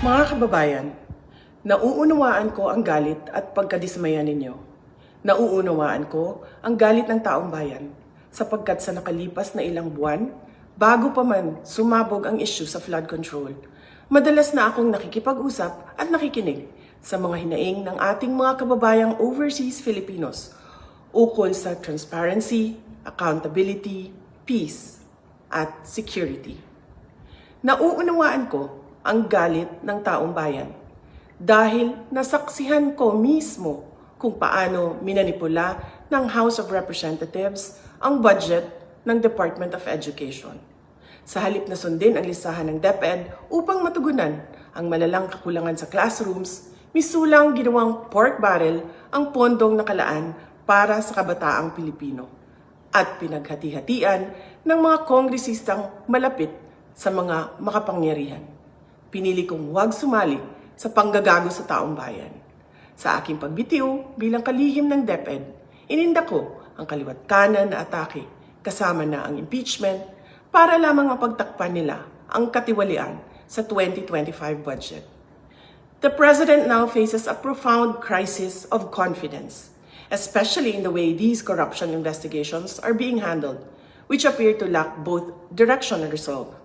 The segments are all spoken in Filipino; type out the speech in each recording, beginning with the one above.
Mga kababayan, nauunawaan ko ang galit at pagkadismaya ninyo. Nauunawaan ko ang galit ng taong bayan sapagkat sa nakalipas na ilang buwan, bago pa man sumabog ang issue sa flood control, madalas na akong nakikipag-usap at nakikinig sa mga hinaing ng ating mga kababayang overseas Filipinos ukol sa transparency, accountability, peace, at security. Nauunawaan ko ang galit ng taong bayan dahil nasaksihan ko mismo kung paano minanipula ng House of Representatives ang budget ng Department of Education. Sa halip na sundin ang listahan ng DepEd upang matugunan ang malalang kakulangan sa classrooms, misulang ginawang pork barrel ang pondong nakalaan para sa kabataang Pilipino at pinaghati-hatian ng mga kongresistang malapit sa mga makapangyarihan. Pinili kong huwag sumali sa panggagago sa taong bayan. Sa aking pagbitiw bilang kalihim ng DepEd, ininda ko ang kaliwat kanan na atake kasama na ang impeachment para lamang mapagtakpan nila ang katiwalian sa 2025 budget. The President now faces a profound crisis of confidence, especially in the way these corruption investigations are being handled, which appear to lack both direction and resolve.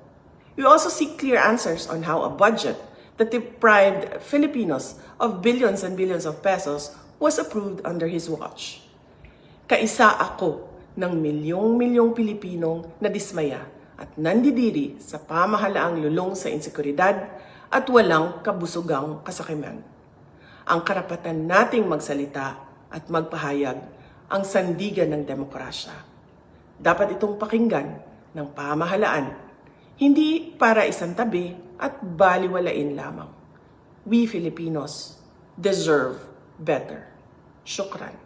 We also seek clear answers on how a budget that deprived Filipinos of billions and billions of pesos was approved under his watch. Kaisa ako ng milyong-milyong Pilipinong nadismaya at nandidiri sa pamahalaang lulong sa insekuridad at walang kabusugang kasakiman. Ang karapatan nating magsalita at magpahayag ang sandigan ng demokrasya. Dapat itong pakinggan ng pamahalaan hindi para isang tabi at baliwalain lamang. We Filipinos deserve better. Shukran.